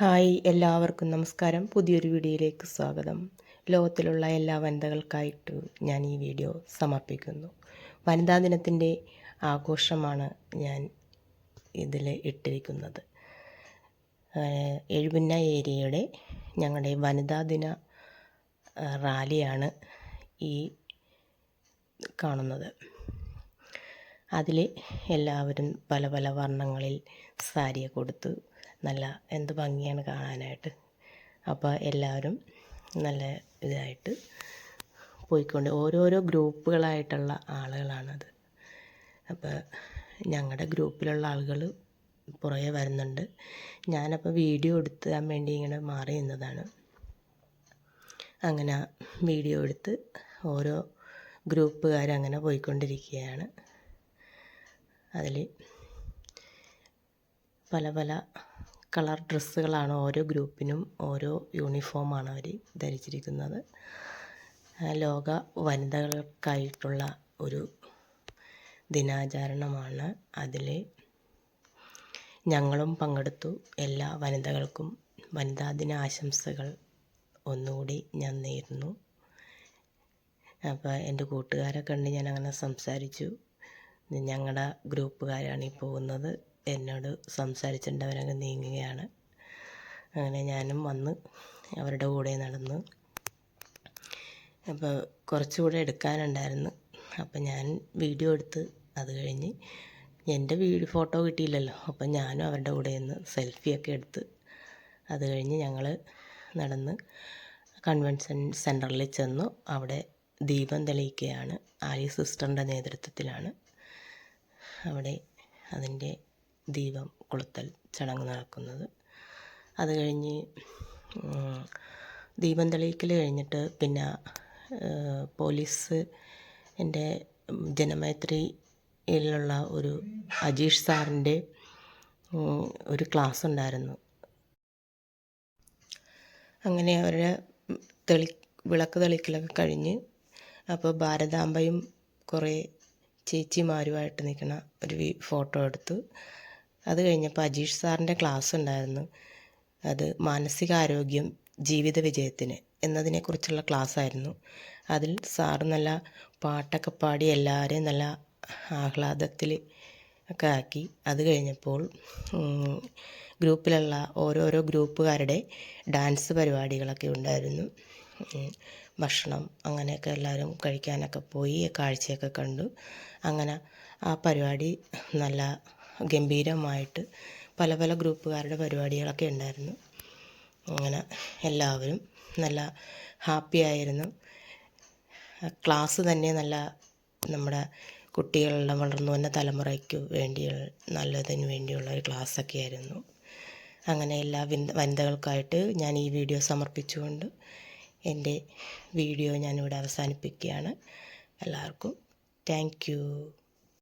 Hi എല്ലാവർക്കും നമസ്കാരം. പുതിയൊരു വീഡിയോയിലേക്ക് സ്വാഗതം. ലോകത്തിലുള്ള എല്ലാ വനിതകൾക്കായിട്ട് ഞാൻ ഈ വീഡിയോ സമർപ്പിക്കുന്നു. വനിതാ ദിനത്തിന്റെ ആഘോഷമാണ് ഞാൻ ഇതിൽ ഇട്ടിരിക്കുന്നത്. എഴുപിന്ന ഏരിയയുടെ ഞങ്ങളുടെ വനിതാ ദിന റാലിയാണ് ഈ കാണുന്നത്. അതിൽ എല്ലാവരും പല പല വർണങ്ങളിൽ സാരിയെ കൊടുത്ത് നല്ല എന്ത് ഭംഗിയാണ് കാണാനായിട്ട്. അപ്പോൾ എല്ലാവരും നല്ല ഇതായിട്ട് പോയിക്കൊണ്ട് ഓരോരോ ഗ്രൂപ്പുകളായിട്ടുള്ള ആളുകളാണത്. അപ്പോൾ ഞങ്ങളുടെ ഗ്രൂപ്പിലുള്ള ആളുകൾ പുറകെ വരുന്നുണ്ട്. ഞാനപ്പോൾ വീഡിയോ എടുക്കാൻ വേണ്ടി ഇങ്ങനെ മാറി നിന്നതാണ്. അങ്ങനെ വീഡിയോ എടുത്ത് ഓരോ ഗ്രൂപ്പുകാരങ്ങനെ പോയിക്കൊണ്ടിരിക്കുകയാണ്. അതിൽ പല പല കളർ ഡ്രസ്സുകളാണ് ഓരോ ഗ്രൂപ്പിനും ഓരോ യൂണിഫോമാണ് അവർ ധരിച്ചിരിക്കുന്നത്. ലോക വനിതകൾക്കായിട്ടുള്ള ഒരു ദിനാചരണമാണ് അതിൽ ഞങ്ങളും പങ്കെടുത്തു. എല്ലാ വനിതകൾക്കും വനിതാ ദിന ആശംസകൾ ഒന്നുകൂടി ഞാൻ നേരുന്നു. അപ്പോൾ എന്റെ കൂട്ടുകാരെ കണ്ട് ഞാൻ അങ്ങനെ സംസാരിച്ചു. ഞങ്ങളുടെ ഗ്രൂപ്പുകാരാണ് ഈ പോകുന്നത്. എന്നോട് സംസാരിച്ചിട്ട് അവരങ്ങ് നീങ്ങുകയാണ്. അങ്ങനെ ഞാനും വന്ന് അവരുടെ കൂടെ നടന്നു അപ്പോൾ കുറച്ചുകൂടെ എടുക്കാനുണ്ടായിരുന്നു. അപ്പോൾ ഞാൻ വീഡിയോ എടുത്ത് അത് കഴിഞ്ഞ് എന്റെ വീഡിയോ ഫോട്ടോ കിട്ടിയില്ലല്ലോ. അപ്പം ഞാനും അവരുടെ കൂടെ നിന്ന് സെൽഫിയൊക്കെ എടുത്ത് അത് കഴിഞ്ഞ് ഞങ്ങൾ നടന്ന് കൺവെൻഷൻ സെന്ററിൽ ചെന്നു. അവിടെ ദീപം തെളിയിക്കുകയാണ്. ആര്യ സിസ്റ്ററിന്റെ നേതൃത്വത്തിലാണ്. അവിടെ അതിന്റെ ദീപം കൊളുത്തൽ ചടങ്ങ് നടക്കുന്നത്. അത് കഴിഞ്ഞ് ദീപം തെളിയിക്കൽ കഴിഞ്ഞിട്ട് പിന്നെ പോലീസ് എന്റെ ജനമൈത്രിയിലുള്ള ഒരു അജീഷ് സാറിന്റെ ഒരു ക്ലാസ് ഉണ്ടായിരുന്നു. അങ്ങനെ അവരുടെ തെളി വിളക്ക് തെളിക്കലൊക്കെ കഴിഞ്ഞ് അപ്പോൾ ഭാരതാംബയും കുറേ ചേച്ചിമാരുമായിട്ട് നിൽക്കുന്ന ഒരു ഫോട്ടോ എടുത്തു അത് കഴിഞ്ഞപ്പോൾ അജീഷ് സാറിന്റെ ക്ലാസ് ഉണ്ടായിരുന്നു. അത് മാനസികാരോഗ്യം ജീവിത വിജയത്തിന് എന്നതിനെക്കുറിച്ചുള്ള ക്ലാസ് ആയിരുന്നു. അതിൽ സാറ് നല്ല പാട്ടൊക്കെ പാടി എല്ലാവരെയും നല്ല ആഹ്ലാദത്തിൽ ഒക്കെ ആക്കി. അത് കഴിഞ്ഞപ്പോൾ ഗ്രൂപ്പിലുള്ള ഓരോരോ ഗ്രൂപ്പുകാരുടെ ഡാൻസ് പരിപാടികളൊക്കെ ഉണ്ടായിരുന്നു. ഭക്ഷണം അങ്ങനെയൊക്കെ എല്ലാവരും കഴിക്കാനൊക്കെ പോയി കാഴ്ചയൊക്കെ കണ്ടു. അങ്ങനെ ആ പരിപാടി നല്ല ഗംഭീരമായിട്ട് പല പല ഗ്രൂപ്പുകാരുടെ പരിപാടികളൊക്കെ ഉണ്ടായിരുന്നു. അങ്ങനെ എല്ലാവരും നല്ല ഹാപ്പി ആയിരുന്നു. ക്ലാസ് തന്നെ നല്ല നമ്മുടെ കുട്ടികളുടെ വളർന്നു വന്ന തലമുറയ്ക്ക് വേണ്ടി നല്ലതിന് വേണ്ടിയുള്ള ഒരു ക്ലാസ്സൊക്കെ ആയിരുന്നു. അങ്ങനെ എല്ലാ വിന്ത വനിതകൾക്കായിട്ട് ഞാൻ ഈ വീഡിയോ സമർപ്പിച്ചുകൊണ്ട് എന്റെ വീഡിയോ ഞാനിവിടെ അവസാനിപ്പിക്കുകയാണ്. എല്ലാവർക്കും താങ്ക്